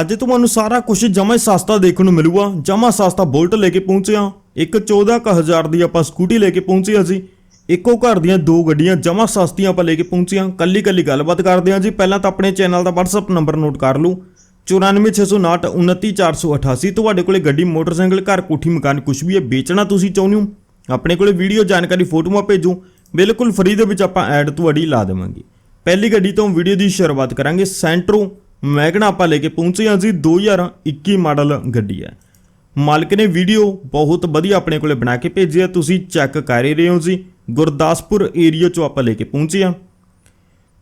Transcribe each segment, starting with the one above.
ਅੱਜ ਤੁਹਾਨੂੰ ਸਾਰਾ ਕੁਝ ਜਮਾ ਸਸਤਾ ਦੇਖਣ ਨੂੰ ਮਿਲੂਗਾ। ਜਮਾ ਸਸਤਾ ਬੁਲਟ ਲੈ ਕੇ ਪਹੁੰਚਿਆ ਇੱਕ 14000 ਦੀ ਆਪਾਂ ਸਕੂਟੀ ਲੈ ਕੇ ਪਹੁੰਚੇ ਹਾਂ ਇੱਕੋ ਘਰ ਦੀਆਂ ਦੋ ਗੱਡੀਆਂ ਜਮਾ ਸਸਤੀਆਂ ਆਪਾਂ ਲੈ ਕੇ ਪਹੁੰਚੀਆਂ ਕੱਲੀ ਕੱਲੀ ਗੱਲਬਾਤ ਕਰਦੇ ਹਾਂ ਜੀ। ਪਹਿਲਾਂ ਤਾਂ ਆਪਣੇ ਚੈਨਲ ਦਾ WhatsApp ਨੰਬਰ ਨੋਟ ਕਰ ਲਓ। 9469 29488 ਤੁਹਾਡੇ ਕੋਲੇ ਗੱਡੀ, ਮੋਟਰਸਾਈਕਲ, ਘਰ, ਕੋਠੀ, ਮਕਾਨ ਕੁਝ ਵੀ ਹੈ, ਵੇਚਣਾ ਤੁਸੀਂ ਚਾਹੁੰਦੇ ਹੋ? ਆਪਣੇ ਕੋਲੇ ਵੀਡੀਓ ਜਾਣਕਾਰੀ, ਫੋਟੋਆਂ ਭੇਜੋ। ਬਿਲਕੁਲ ਫ੍ਰੀ ਦੇ ਵਿੱਚ ਆਪਾਂ ਐਡ ਤੁਹਾਡੀ ਲਾ ਦੇਵਾਂਗੇ। ਪਹਿਲੀ ਗੱਡੀ ਤੋਂ ਵੀਡੀਓ ਦੀ ਸ਼ੁਰੂਆਤ ਕਰਾਂਗੇ। ਸੈਂਟਰੋ ਮੈਗਨਾ ਆਪਾਂ ਲੈ ਕੇ ਪਹੁੰਚੇ ਹਾਂ ਜੀ 2021 ਮਾਡਲ ਗੱਡੀ ਹੈ। ਮਾਲਕ ਨੇ ਵੀਡੀਓ ਬਹੁਤ ਵਧੀਆ ਆਪਣੇ ਕੋਲੇ ਬਣਾ ਕੇ ਭੇਜੀ ਹੈ, ਤੁਸੀਂ ਚੈੱਕ ਕਰ ਹੀ ਰਹੇ ਹੋ ਜੀ। ਗੁਰਦਾਸਪੁਰ ਏਰੀਆ ਚੋਂ ਆਪਾਂ ਲੈ ਕੇ ਪਹੁੰਚੇ ਹਾਂ।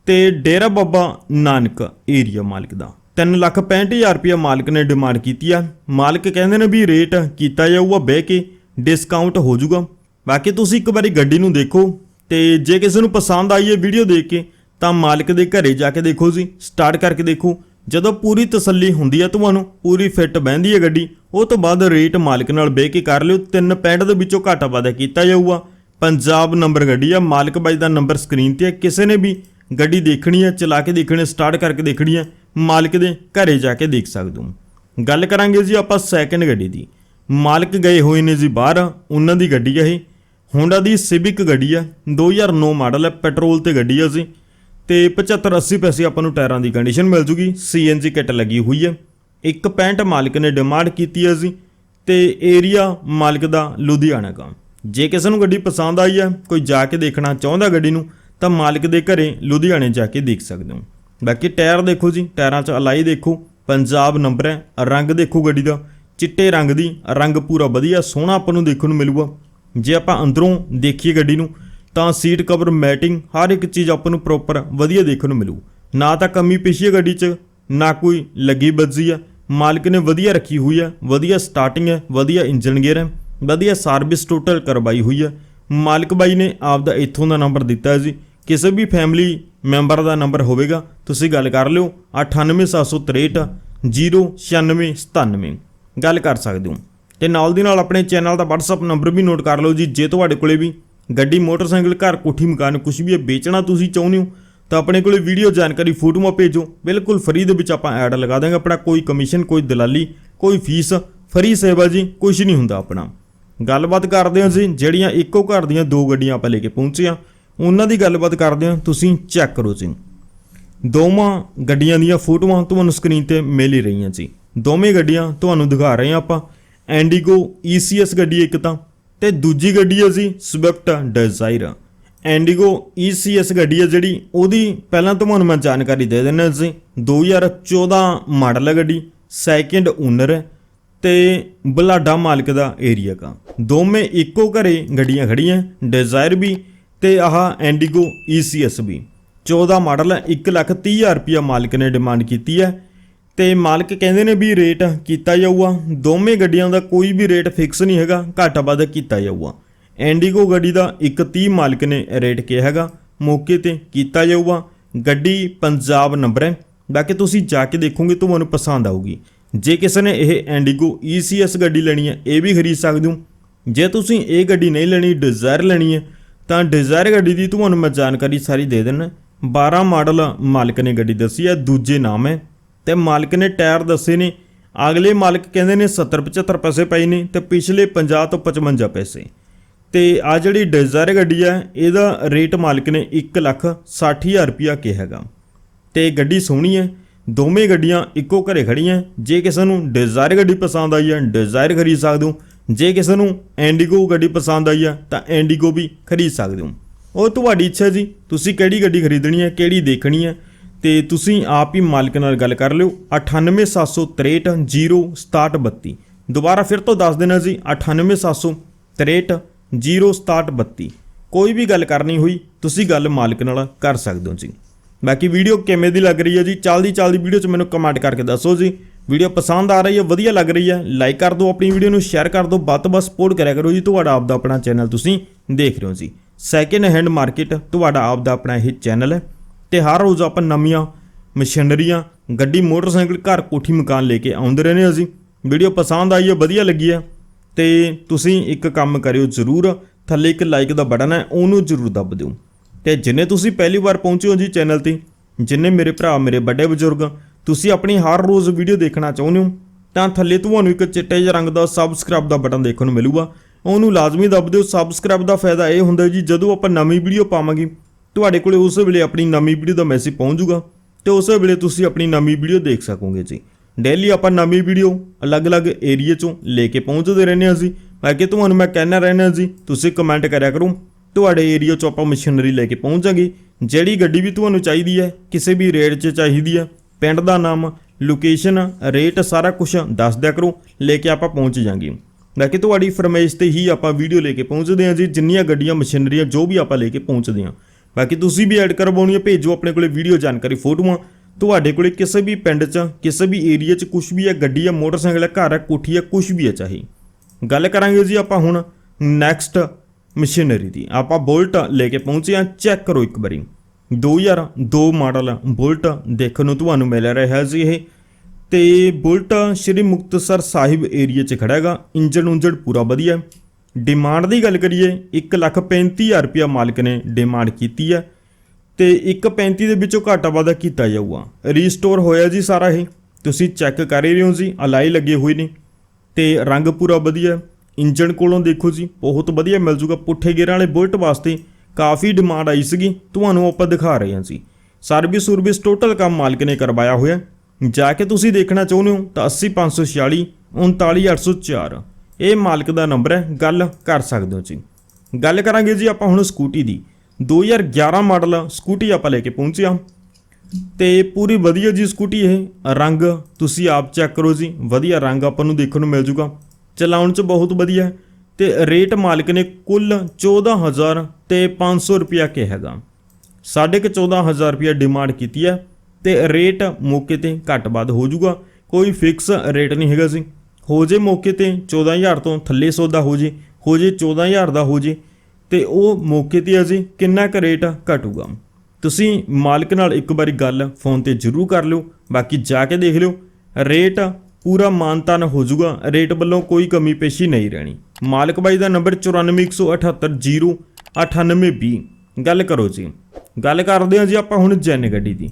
ਤੇ ਡੇਰਾ ਬਾਬਾ ਨਾਨਕ ਏਰੀਆ ਮਾਲਕ ਦਾ। 365000 ਰੁਪਇਆ ਮਾਲਕ ਨੇ ਡਿਮਾਂਡ ਕੀਤੀ ਆ। ਮਾਲਕ ਕਹਿੰਦੇ ਨੇ ਵੀ ਰੇਟ ਕੀਤਾ ਜਾਊਗਾ, ਬਹਿ ਕੇ ਡਿਸਕਾਊਂਟ ਹੋ ਜਾਊਗਾ। ਬਾਕੀ ਤੁਸੀਂ ਇੱਕ ਵਾਰੀ ਗੱਡੀ ਨੂੰ ਦੇਖੋ ਤੇ ਜੇ ਕਿਸੇ ਨੂੰ ਪਸੰਦ ਆਈ ਹੈ ਵੀਡੀਓ ਦੇਖ ਕੇ, ਤਾਂ ਮਾਲਕ ਦੇ ਘਰੇ ਜਾ ਕੇ ਦੇਖੋ ਜੀ। ਸਟਾਰਟ ਕਰਕੇ ਦੇਖੋ। ਜਦੋਂ ਪੂਰੀ ਤਸੱਲੀ ਹੁੰਦੀ ਹੈ ਤੁਹਾਨੂੰ, ਪੂਰੀ ਫਿੱਟ ਬਹਿੰਦੀ ਹੈ ਗੱਡੀ, ਉਹ ਤੋਂ ਬਾਅਦ ਰੇਟ ਮਾਲਕ ਨਾਲ ਬਹਿ ਕੇ ਕਰ ਲਿਓ 365 ਦੇ ਵਿੱਚੋਂ ਘਾਟਾ ਵਾਧਾ ਕੀਤਾ ਜਾਊਗਾ। ਪੰਜਾਬ ਨੰਬਰ ਗੱਡੀ ਆ, ਮਾਲਕ ਬਾਈ ਦਾ ਨੰਬਰ ਸਕਰੀਨ ਤੇ ਹੈ ਕਿਸੇ ਨੇ ਵੀ ਗੱਡੀ ਦੇਖਣੀ ਹੈ ਚਲਾ ਕੇ ਦੇਖਣੀ, ਸਟਾਰਟ ਕਰਕੇ ਦੇਖਣੀ ਹੈ ਮਾਲਕ ਦੇ ਘਰੇ ਜਾ ਕੇ ਦੇਖ ਸਕਦੇ ਹੋ। ਗੱਲ ਕਰਾਂਗੇ ਜੀ ਆਪਾਂ ਸੈਕਿੰਡ ਗੱਡੀ ਦੀ। ਮਾਲਕ ਗਏ ਹੋਏ ਨੇ ਜੀ ਬਾਹਰ, ਉਹਨਾਂ ਦੀ ਗੱਡੀ ਹੈ ਇਹ। ਹੋਂਡਾ ਦੀ ਸਿਵਿਕ ਗੱਡੀ ਆ 2009 ਮਾਡਲ ਹੈ ਪੈਟਰੋਲ ਤੇ ਗੱਡੀ ਆ ਜੀ। ਤੇ 75 80 ਪੈਸੇ ਆਪਾਂ ਨੂੰ ਟਾਇਰਾਂ ਦੀ ਕੰਡੀਸ਼ਨ ਮਿਲ ਜੂਗੀ। ਸੀਐਨਜੀ ਕਿੱਟ ਲੱਗੀ ਹੋਈ ਹੈ। 165 ਮਾਲਕ ਨੇ ਡਿਮਾਂਡ ਕੀਤੀ ਹੈ ਜੀ ਤੇ ਏਰੀਆ ਮਾਲਕ ਦਾ ਲੁਧਿਆਣਾ ਦਾ ਜੇ ਕਿਸੇ ਨੂੰ ਗੱਡੀ ਪਸੰਦ ਆਈ ਹੈ, ਕੋਈ ਜਾ ਕੇ ਦੇਖਣਾ ਚਾਹੁੰਦਾ ਗੱਡੀ ਨੂੰ, ਤਾਂ ਮਾਲਕ ਦੇ ਘਰੇ ਲੁਧਿਆਣੇ ਜਾ ਕੇ ਦੇਖ ਸਕਦੇ ਹੋ। ਬਾਕੀ ਟਾਇਰ ਦੇਖੋ ਜੀ, ਟਾਇਰਾਂ 'ਚ ਅਲਾਈ ਦੇਖੋ, ਪੰਜਾਬ ਨੰਬਰ ਹੈ, ਰੰਗ ਦੇਖੋ ਗੱਡੀ ਦਾ, ਚਿੱਟੇ ਰੰਗ ਦੀ, ਰੰਗ ਪੂਰਾ ਵਧੀਆ, ਸੋਹਣਾ ਆਪਾਂ ਨੂੰ ਦੇਖਣ ਨੂੰ ਮਿਲੂਗਾ। ਜੇ ਆਪਾਂ ਅੰਦਰੋਂ ਦੇਖੀਏ ਗੱਡੀ ਨੂੰ ਤਾਂ ਸੀਟ ਕਵਰ, ਮੈਟਿੰਗ, ਹਰ ਇੱਕ ਚੀਜ਼ ਆਪਾਂ ਨੂੰ ਪ੍ਰੋਪਰ ਵਧੀਆ ਦੇਖਣ ਨੂੰ ਮਿਲੂ। ਨਾ ਤਾਂ ਕਮੀ ਪੇਸ਼ੀ ਹੈ ਗੱਡੀ 'ਚ, ਨਾ ਕੋਈ ਲੱਗੀ ਬੱਜੀ ਆ। ਮਾਲਕ ਨੇ ਵਧੀਆ ਰੱਖੀ ਹੋਈ ਆ, ਵਧੀਆ ਸਟਾਰਟਿੰਗ ਹੈ ਵਧੀਆ ਇੰਜਨ ਗੇਅਰ ਹੈ ਵਧੀਆ ਸਰਵਿਸ ਟੋਟਲ ਕਰਵਾਈ ਹੋਈ ਹੈ ਮਾਲਕ ਬਾਈ ਨੇ ਆਪ ਦਾ ਇੱਥੋਂ ਦਾ ਨੰਬਰ ਦਿੱਤਾ ਹੈ ਜੀ। ਕਿਸੇ ਵੀ ਫੈਮਿਲੀ ਮੈਂਬਰ ਦਾ ਨੰਬਰ ਹੋਵੇਗਾ, ਤੁਸੀਂ ਗੱਲ ਕਰ ਲਿਓ। 98763 09697 ਗੱਲ ਕਰ ਸਕਦੇ ਹੋ। ਤੇ ਨਾਲ ਦੀ ਨਾਲ ਆਪਣੇ ਚੈਨਲ ਦਾ WhatsApp ਨੰਬਰ ਵੀ ਨੋਟ ਕਰ ਲਓ ਜੀ। ਜੇ ਤੁਹਾਡੇ ਕੋਲੇ ਵੀ ਗੱਡੀ, ਮੋਟਰਸਾਈਕਲ, ਘਰ, ਕੋਠੀ, ਮਕਾਨ ਕੁਝ ਵੀ ਹੈ, ਵੇਚਣਾ ਤੁਸੀਂ ਚਾਹੁੰਦੇ ਹੋ, ਤਾਂ ਆਪਣੇ ਕੋਲੇ ਵੀਡੀਓ ਜਾਣਕਾਰੀ ਫੋਟੋਆਂ ਭੇਜੋ। ਬਿਲਕੁਲ ਫਰੀ ਦੇ ਵਿੱਚ ਆਪਾਂ ਐਡ ਲਗਾ ਦਾਂਗੇ ਆਪਣਾ, ਕੋਈ ਕਮਿਸ਼ਨ ਕੋਈ ਦਲਾਲੀ, ਕੋਈ ਫੀਸ ਫਰੀ ਸੇਵਾ ਜੀ ਕੁਝ ਨਹੀਂ ਹੁੰਦਾ ਆਪਣਾ। ਗੱਲਬਾਤ ਕਰਦੇ ਹਾਂ ਜੀ ਜਿਹੜੀਆਂ ਇੱਕੋ ਘਰ ਦੀਆਂ ਦੋ ਗੱਡੀਆਂ ਆਪਾਂ ਲੈ ਕੇ ਪਹੁੰਚੇ ਆ ਉਹਨਾਂ ਦੀ ਗੱਲਬਾਤ ਕਰਦੇ ਹਾਂ, ਤੁਸੀਂ ਚੈੱਕ ਕਰੋ ਜੀ। ਦੋਵਾਂ ਗੱਡੀਆਂ ਦੀਆਂ ਫੋਟੋਆਂ ਤੁਹਾਨੂੰ ਸਕਰੀਨ ਤੇ ਮਿਲ ਹੀ ਰਹੀਆਂ ਜੀ। ਦੋਵੇਂ ਗੱਡੀਆਂ ਤੁਹਾਨੂੰ ਦਿਖਾ ਰਹੇ ਹਾਂ ਆਪਾਂ। ਐਂਡੀਗੋ ECS ਗੱਡੀ ਇੱਕ ਤਾਂ ਤੇ ਦੂਜੀ ਗੱਡੀ ਹੈ ਜੀ ਸਵਿਫਟ ਡਿਜ਼ਾਇਰ ਐਂਡੀਗੋ ECS ਗੱਡੀ ਹੈ ਜਿਹੜੀ, ਉਹਦੀ ਪਹਿਲਾਂ ਤੁਹਾਨੂੰ ਮੈਂ ਜਾਣਕਾਰੀ ਦੇ ਦਿੰਦਾ ਜੀ। 2014 ਮਾਡਲ ਹੈ ਗੱਡੀ ਸੈਕਿੰਡ ਓਨਰ ਹੈ ਤੇ ਬਲਾਡਾ ਮਾਲਕ ਦਾ ਏਰੀਆ ਕਾ ਦੋਵੇਂ ਇੱਕੋ ਘਰੇ ਗੱਡੀਆਂ ਖੜੀਆਂ ਡਿਜ਼ਾਇਰ ਵੀ ਤੇ ਆਹ ਐਂਡੀਗੋ ECS ਵੀ। 14 ਮਾਡਲ ਹੈ 130000 ਰੁਪਿਆ ਮਾਲਕ ਨੇ ਡਿਮਾਂਡ ਕੀਤੀ ਹੈ ਤੇ ਮਾਲਕ ਕਹਿੰਦੇ ਨੇ ਵੀ ਰੇਟ ਕੀਤਾ ਜਾਊਗਾ। ਦੋਵੇਂ ਗੱਡੀਆਂ ਦਾ ਕੋਈ ਵੀ ਰੇਟ ਫਿਕਸ ਨਹੀਂ ਹੈਗਾ, ਘੱਟ ਵੱਧ ਕੀਤਾ ਜਾਊਗਾ। ਐਂਡੀਗੋ ਗੱਡੀ ਦਾ 130 ਮਾਲਕ ਨੇ ਰੇਟ ਕਿਹਾ ਹੈਗਾ। ਮੌਕੇ ਤੇ ਕੀਤਾ ਜਾਊਗਾ। ਗੱਡੀ ਪੰਜਾਬ ਨੰਬਰ ਹੈ। ਬਾਕੀ ਤੁਸੀਂ ਜਾ ਕੇ ਦੇਖੋਗੇ, ਤੁਹਾਨੂੰ ਪਸੰਦ ਆਊਗੀ। ਜੇ ਕਿਸੇ ਨੇ ਇਹ ਐਂਡੀਗੋ ECS ਗੱਡੀ ਲੈਣੀ ਹੈ, ਇਹ ਵੀ ਖਰੀਦ ਸਕਦੇ ਹੋ। ਜੇ ਤੁਸੀਂ ਇਹ ਗੱਡੀ ਨਹੀਂ ਲੈਣੀ, ਡਿਜ਼ਾਇਰ ਲੈਣੀ ਹੈ, ਤਾਂ ਡਿਜ਼ਾਇਰ ਗੱਡੀ ਦੀ ਤੁਹਾਨੂੰ ਮੈਂ ਜਾਣਕਾਰੀ ਸਾਰੀ ਦੇ ਦੇਣਾ 12 ਮਾਡਲ ਮਾਲਕ ਨੇ ਗੱਡੀ ਦੱਸੀ ਹੈ, ਦੂਜੇ ਨਾਮ ਹੈ। ਤੇ ਮਾਲਕ ਨੇ ਟਾਇਰ ਦੱਸੇ ਨੇ। ਅਗਲੇ ਮਾਲਕ ਕਹਿੰਦੇ ਨੇ 70 75 ਪੈਸੇ ਪਏ ਨੇ ਤੇ ਪਿਛਲੇ 50 ਤੋਂ 55 ਪੈਸੇ। ਤੇ ਆ ਜਿਹੜੀ ਡਿਜ਼ਾਇਰ ਗੱਡੀ ਹੈ ਇਹਦਾ ਰੇਟ ਮਾਲਕ ਨੇ 1 ਲੱਖ 60000 ਰੁਪਿਆ ਕਿਹਾ ਹੈਗਾ। ਤੇ ਗੱਡੀ ਸੋਹਣੀ ਹੈ, ਦੋਵੇਂ ਗੱਡੀਆਂ ਇੱਕੋ ਘਰੇ ਖੜੀਆਂ ਜੇ ਕਿਸੇ ਨੂੰ ਡਿਜ਼ਾਇਰ ਗੱਡੀ ਪਸੰਦ ਆਈ ਹੈ ਡਿਜ਼ਾਇਰ ਖਰੀਦ ਸਕਦੇ ਹੋ। ਜੇ ਕਿਸੇ ਨੂੰ ਐਂਡੀਗੋ ਗੱਡੀ ਪਸੰਦ ਆਈ ਹੈ ਤਾਂ ਐਂਡੀਗੋ ਵੀ ਖਰੀਦ ਸਕਦੇ ਹੋ। ਉਹ ਤੁਹਾਡੀ ਇੱਛਾ ਜੀ, ਤੁਸੀਂ ਕਿਹੜੀ ਗੱਡੀ ਖਰੀਦਣੀ ਹੈ, ਕਿਹੜੀ ਦੇਖਣੀ ਹੈ। ਤੇ ਤੁਸੀਂ ਆਪ ਹੀ ਮਾਲਕ ਨਾਲ ਗੱਲ ਕਰ ਲਿਓ। 9876306732 ਦੁਬਾਰਾ ਫਿਰ ਤੋਂ ਦੱਸ ਦੇਣਾ ਜੀ 9876306732 ਕੋਈ ਵੀ ਗੱਲ ਕਰਨੀ ਹੋਈ, ਤੁਸੀਂ ਗੱਲ ਮਾਲਕ ਨਾਲ ਕਰ ਸਕਦੇ ਹੋ ਜੀ। ਬਾਕੀ ਵੀਡੀਓ ਕਿਵੇਂ ਦੀ ਲੱਗ ਰਹੀ ਹੈ ਜੀ, ਚੱਲਦੀ ਚੱਲਦੀ ਵੀਡੀਓ 'ਚ ਮੈਨੂੰ ਕਮੈਂਟ ਕਰਕੇ ਦੱਸੋ ਜੀ। ਵੀਡੀਓ ਪਸੰਦ ਆ ਰਹੀ ਹੈ, ਵਧੀਆ ਲੱਗ ਰਹੀ ਹੈ, ਲਾਈਕ ਕਰ ਦਿਓ, ਆਪਣੀ ਵੀਡੀਓ ਨੂੰ ਸ਼ੇਅਰ ਕਰ ਦਿਓ, ਵੱਧ ਤੋਂ ਵੱਧ ਸਪੋਰਟ ਕਰਿਆ ਕਰੋ ਜੀ, ਤੁਹਾਡਾ ਆਪ ਦਾ ਆਪਣਾ ਚੈਨਲ ਤੁਸੀਂ ਦੇਖ ਰਹੇ ਹੋ ਜੀ। ਸੈਕਿੰਡ ਹੈਂਡ ਮਾਰਕੀਟ ਤੁਹਾਡਾ ਆਪ ਦਾ ਆਪਣਾ ਇਹ ਚੈਨਲ ਹੈ। ਤੇ ਹਰ ਰੋਜ਼ ਆਪਾਂ ਨਵੀਆਂ ਮਸ਼ੀਨਰੀਆਂ, ਗੱਡੀ, ਮੋਟਰਸਾਈਕਲ, ਘਰ ਕੋਠੀ, ਮਕਾਨ ਲੈ ਕੇ ਆਉਂਦੇ ਰਹਿੰਦੇ ਹਾਂ ਅਸੀਂ। ਵੀਡੀਓ ਪਸੰਦ ਆਈ ਹੈ, ਵਧੀਆ ਲੱਗੀ ਹੈ, ਤੇ ਤੁਸੀਂ ਇੱਕ ਕੰਮ ਕਰਿਓ ਜ਼ਰੂਰ। ਥੱਲੇ ਇੱਕ ਲਾਈਕ ਦਾ ਬਟਨ ਹੈ, ਉਹਨੂੰ ਜ਼ਰੂਰ ਦੱਬ ਦਿਓ। ਤੇ ਜਿੰਨੇ ਤੁਸੀਂ ਪਹਿਲੀ ਵਾਰ ਪਹੁੰਚੇ ਹੋ ਜੀ ਚੈਨਲ ਤੇ, ਜਿੰਨੇ ਮੇਰੇ ਭਰਾ, ਮੇਰੇ ਵੱਡੇ ਬਜ਼ੁਰਗ, ਤੁਸੀਂ ਆਪਣੀ ਹਰ ਰੋਜ਼ ਵੀਡੀਓ ਦੇਖਣਾ ਚਾਹੁੰਦੇ ਹੋ, ਤਾਂ ਥੱਲੇ ਤੁਹਾਨੂੰ ਇੱਕ ਚਿੱਟੇ ਜਿਹੇ ਰੰਗ ਦਾ ਸਬਸਕ੍ਰਾਈਬ ਦਾ ਬਟਨ ਦੇਖਣ ਨੂੰ ਮਿਲੂਗਾ। ਉਹਨੂੰ ਲਾਜ਼ਮੀ ਦਬ ਦਿਓ ਸਬਸਕ੍ਰਾਈਬ ਦਾ ਫਾਇਦਾ ਇਹ ਹੁੰਦਾ ਜੀ, ਜਦੋਂ ਆਪਾਂ ਨਵੀਂ ਵੀਡੀਓ ਪਾਵਾਂਗੇ ਤੁਹਾਡੇ ਕੋਲੇ ਉਸ ਵੇਲੇ ਆਪਣੀ ਨਵੀਂ ਵੀਡੀਓ ਦਾ ਮੈਸੇਜ ਪਹੁੰਚ ਜਾਊਗਾ ਤੇ ਉਸ ਵੇਲੇ ਤੁਸੀਂ ਆਪਣੀ ਨਵੀਂ ਵੀਡੀਓ ਦੇਖ ਸਕੋਗੇ ਜੀ। ਡੇਲੀ ਆਪਾਂ ਨਵੀਂ ਵੀਡੀਓ ਅਲੱਗ-ਅਲੱਗ ਏਰੀਆ ਚੋਂ ਲੈ ਕੇ ਪਹੁੰਚਦੇ ਰਹਿੰਦੇ ਹਾਂ ਜੀ। ਮੈਂ ਕਿ ਤੁਹਾਨੂੰ ਮੈਂ ਕਹਿਣਾ ਰਹਿਣਾ ਜੀ, ਤੁਸੀਂ ਕਮੈਂਟ ਕਰਿਆ ਕਰੋ। ਤੁਹਾਡੇ ਏਰੀਆ ਚੋਂ ਆਪਾਂ ਮਸ਼ੀਨਰੀ ਲੈ ਕੇ ਪਹੁੰਚਾਂਗੇ ਜਿਹੜੀ ਗੱਡੀ ਵੀ ਤੁਹਾਨੂੰ ਚਾਹੀਦੀ ਹੈ, ਕਿਸੇ ਵੀ ਰੇਟ 'ਚ ਚਾਹੀਦੀ ਹੈ, ਪਿੰਡ ਦਾ ਨਾਮ ਲੋਕੇਸ਼ਨ ਰੇਟ ਸਾਰਾ ਕੁਝ ਦੱਸ ਦਿਆ ਕਰੋ, ਲੈ ਕੇ ਆਪਾਂ ਪਹੁੰਚ ਜਾਾਂਗੇ ਬਾਕੀ ਤੁਹਾਡੀ ਫਰਮਾਇਸ਼ ਤੇ ਹੀ ਆਪਾਂ ਵੀਡੀਓ ਲੈ ਕੇ ਪਹੁੰਚਦੇ ਹਾਂ ਜੀ। ਜਿੰਨੀਆਂ ਗੱਡੀਆਂ ਮਸ਼ੀਨਰੀਆਂ ਜੋ ਵੀ ਆਪਾਂ ਲੈ ਕੇ ਪਹੁੰਚਦੇ ਹਾਂ। ਬਾਕੀ ਤੁਸੀਂ ਵੀ ਐਡ ਕਰਵਾਉਣੀ ਹੈ ਭੇਜੋ ਆਪਣੇ ਕੋਲੇ ਵੀਡੀਓ ਜਾਣਕਾਰੀ ਫੋਟੋਆਂ। ਤੁਹਾਡੇ ਕੋਲੇ ਕਿਸੇ ਵੀ ਪਿੰਡ 'ਚ, ਕਿਸੇ ਵੀ ਏਰੀਆ 'ਚ ਕੁਝ ਵੀ ਹੈ ਗੱਡੀ ਹੈ ਮੋਟਰਸਾਈਕਲ ਹੈ ਘਰ ਹੈ ਕੋਠੀ ਹੈ ਕੁਝ ਵੀ ਹੈ ਚਾਹੇ। ਗੱਲ ਕਰਾਂਗੇ ਜੀ ਆਪਾਂ ਹੁਣ ਨੈਕਸਟ ਮਸ਼ੀਨਰੀ ਦੀ। ਆਪਾਂ ਬੁਲਟ ਲੈ ਕੇ ਪਹੁੰਚੇ ਹਾਂ ਚੈੱਕ ਕਰੋ ਇੱਕ ਵਾਰੀ। 2002 ਮਾਡਲ ਬੁਲਟ ਦੇਖਣ ਨੂੰ ਤੁਹਾਨੂੰ ਮਿਲ ਰਿਹਾ ਜੀ ਇਹ। ਤੇ ਬੁਲਟ ਸ਼੍ਰੀ ਮੁਕਤਸਰ ਸਾਹਿਬ ਏਰੀਆ 'ਚ ਖੜਾ ਹੈਗਾ ਇੰਜਨ ਉਂਜਨ ਪੂਰਾ ਵਧੀਆ। ਡਿਮਾਂਡ ਦੀ ਗੱਲ ਕਰੀਏ 135000 ਰੁਪਇਆ ਮਾਲਕ ਨੇ ਡਿਮਾਂਡ ਕੀਤੀ ਹੈ ਤੇ 135 ਦੇ ਵਿੱਚੋਂ ਘਾਟਾ ਵਾਧਾ ਕੀਤਾ ਜਾਊਗਾ। ਰੀਸਟੋਰ ਹੋਇਆ ਜੀ ਸਾਰਾ ਇਹ। ਤੁਸੀਂ ਚੈੱਕ ਕਰ ਹੀ ਰਹੇ ਹੋ ਜੀ, ਅਲਾਈ ਲੱਗੇ ਹੋਏ ਨੇ। ਤੇ ਰੰਗ ਪੂਰਾ ਵਧੀਆ। ਹੈ। ਇੰਜਨ ਕੋਲੋਂ ਦੇਖੋ ਜੀ, ਬਹੁਤ ਵਧੀਆ ਮਿਲ ਜੂਗਾ। ਪੁੱਠੇ ਗੇਅਰਾਂ ਵਾਲੇ ਬੁਲਟ ਵਾਸਤੇ ਕਾਫੀ ਡਿਮਾਂਡ ਆਈ ਸੀਗੀ। ਤੁਹਾਨੂੰ ਆਪਾਂ ਦਿਖਾ ਰਹੇ ਹਾਂ ਜੀ। ਸਰਵਿਸ ਸਰਵਿਸ ਟੋਟਲ ਕੰਮ ਮਾਲਕ ਨੇ ਕਰਵਾਇਆ ਹੋਇਆ। ਜਾ ਕੇ ਤੁਸੀਂ ਦੇਖਣਾ ਚਾਹੁੰਦੇ ਹੋ ਤਾਂ 80546 39804 ਇਹ ਮਾਲਕ ਦਾ ਨੰਬਰ ਹੈ, ਗੱਲ ਕਰ ਸਕਦੇ ਹੋ ਜੀ। ਗੱਲ ਕਰਾਂਗੇ ਜੀ ਆਪਾਂ ਹੁਣ ਸਕੂਟੀ ਦੀ। 2011 ਮਾਡਲ ਸਕੂਟੀ ਆਪਾਂ ਲੈ ਕੇ ਪਹੁੰਚਿਆ ਹਾਂ। ਤੇ ਪੂਰੀ ਵਧੀਆ ਜੀ ਸਕੂਟੀ ਇਹ। ਰੰਗ ਤੁਸੀਂ ਆਪ ਚੈੱਕ ਕਰੋ ਜੀ, ਵਧੀਆ ਰੰਗ ਆਪਾਂ ਨੂੰ ਦੇਖਣ ਨੂੰ ਮਿਲ ਜੂਗਾ। ਚਲਾਉਣ 'ਚ ਬਹੁਤ ਵਧੀਆ ਹੈ ਤੇ ਰੇਟ ਮਾਲਕ ਨੇ ਕੁੱਲ 14000 ਤੇ 500 ਰੁਪਿਆ ਕਿਹਾ ਹੈਗਾ। ਸਾਢੇ ਕੁ 14000 ਰੁਪਿਆ ਡਿਮਾਂਡ ਕੀਤੀ ਹੈ ਤੇ ਰੇਟ ਮੌਕੇ ਤੇ ਘੱਟ ਵੱਧ ਹੋ ਜੂਗਾ। ਕੋਈ ਫਿਕਸ ਰੇਟ ਨਹੀਂ ਹੈਗਾ ਜੀ। ਹੋ ਜੇ ਮੌਕੇ ਤੇ 14000 ਤੋਂ ਥੱਲੇ ਸੌਦਾ ਹੋ ਜੇ ਹੋ ਜੇ 14000 ਦਾ ਹੋ ਜੇ, ਤੇ ਉਹ ਮੌਕੇ ਤੇ ਅਜੇ ਕਿੰਨਾ ਕੁ ਰੇਟ ਘਟੂਗਾ। ਤੁਸੀਂ ਮਾਲਕ ਨਾਲ ਇੱਕ ਵਾਰੀ ਗੱਲ ਫੋਨ ਤੇ ਜ਼ਰੂਰ ਕਰ ਲਿਓ, ਬਾਕੀ ਜਾ ਕੇ ਦੇਖ ਲਿਓ। ਰੇਟ ਪੂਰਾ ਮਾਨਤਾਨ ਹੋ ਜਾਊਗਾ ਰੇਟ ਵੱਲੋਂ ਕੋਈ ਕਮੀ ਪੇਸ਼ੀ ਨਹੀਂ ਰਹਿਣੀ। ਮਾਲਕ ਬਾਈ ਦਾ ਨੰਬਰ 9417809820 ਗੱਲ ਕਰੋ ਜੀ। ਗੱਲ ਕਰਦੇ ਹਾਂ ਜੀ ਆਪਾਂ ਹੁਣ ਜੈਨ ਗੱਡੀ ਦੀ।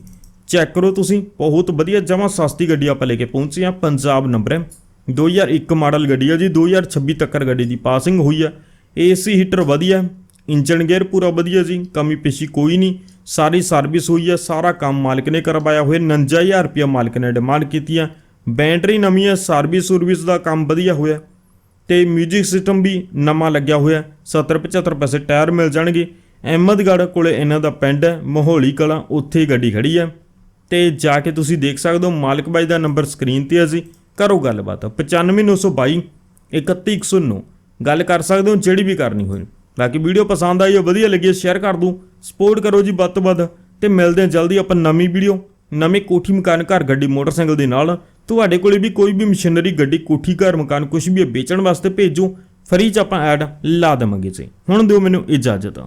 ਚੈੱਕ ਕਰੋ ਤੁਸੀਂ, ਬਹੁਤ ਵਧੀਆ ਜਮਾਂ ਸਸਤੀ ਗੱਡੀ ਆਪਾਂ ਲੈ ਕੇ ਪਹੁੰਚੇ ਹਾਂ, ਪੰਜਾਬ ਨੰਬਰ ਹੈ 2001 ਮਾਡਲ ਗੱਡੀ ਹੈ ਜੀ 2026 ਤੱਕ ਗੱਡੀ ਦੀ ਪਾਸਿੰਗ ਹੋਈ ਹੈ ਏਸੀ ਹੀਟਰ ਵਧੀਆ ਹੈ, ਇੰਜਨ ਗੇਅਰ ਪੂਰਾ ਵਧੀਆ ਜੀ ਕਮੀ ਪੇਸ਼ੀ ਕੋਈ ਨਹੀਂ ਸਾਰੀ ਸਰਵਿਸ ਹੋਈ ਹੈ ਸਾਰਾ ਕੰਮ ਮਾਲਕ ਨੇ ਕਰਵਾਇਆ ਹੋਇਆ 59000 ਰੁਪਇਆ ਮਾਲਕ ਨੇ ਡਿਮਾਂਡ ਕੀਤੀ ਹੈ ਬੈਟਰੀ ਨਵੀਂ ਹੈ ਸਰਵਿਸ ਸਰਵਿਸ ਦਾ ਕੰਮ ਵਧੀਆ ਹੋਇਆ। ਤੇ 뮤직 ਸਿਸਟਮ ਵੀ ਨਵਾਂ ਲੱਗਿਆ ਹੋਇਆ 70 75 ਪੈਸੇ ਟਾਇਰ ਮਿਲ ਜਾਣਗੇ। ਅਹਿਮਦਗੜ੍ਹ ਕੋਲੇ ਇਹਨਾਂ ਦਾ ਪਿੰਡ ਹੈ ਮੋਹੋਲੀ ਕਲਾਂ ਉੱਥੇ ਗੱਡੀ ਖੜੀ ਹੈ ਤੇ ਜਾ ਕੇ ਤੁਸੀਂ ਦੇਖ ਸਕਦੇ ਹੋ ਮਾਲਕ ਬਾਈ ਦਾ ਨੰਬਰ ਸਕਰੀਨ ਤੇ ਹੈ ਜੀ। ਕਰੋ ਗੱਲਬਾਤ। 95922 31109 ਗੱਲ ਕਰ ਸਕਦੇ ਹੋ ਜਿਹੜੀ ਵੀ ਕਰਨੀ ਹੋਏ ਬਾਕੀ ਵੀਡੀਓ ਪਸੰਦ ਆਈ ਹੋ ਵਧੀਆ ਲੱਗੀ ਸ਼ੇਅਰ ਕਰ ਦੂੰ। ਸਪੋਰਟ ਕਰੋ ਜੀ ਵੱਧ ਤੋਂ ਵੱਧ। ਤੇ ਮਿਲਦੇ ਹਾਂ ਜਲਦੀ ਆਪਾਂ ਨਵੀਂ ਵੀਡੀਓ। ਨਵੇਂ ਕੋਠੀ ਮਕਾਨ ਘਰ ਗੱਡੀ ਮੋਟਰਸਾਈਕਲ ਦੇ ਨਾਲ। ਤੁਹਾਡੇ ਕੋਲੇ ਵੀ ਕੋਈ ਵੀ ਮਸ਼ੀਨਰੀ ਗੱਡੀ, ਕੋਠੀ, ਘਰ ਮਕਾਨ ਕੁਝ ਵੀ ਹੈ, ਵੇਚਣ ਵਾਸਤੇ ਭੇਜੋ। ਫਰੀ ਚ ਆਪਾਂ ਐਡ ਲਾ ਦੇਵਾਂਗੇ ਜੀ। ਹੁਣ ਦਿਓ ਮੈਨੂੰ ਇਜਾਜ਼ਤ।